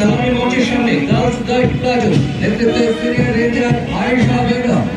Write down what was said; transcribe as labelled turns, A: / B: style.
A: సమయం వచ్చేసింది girls guide కాదు లేకపోతే సీనియర్ రేంజర్ ఆయుషా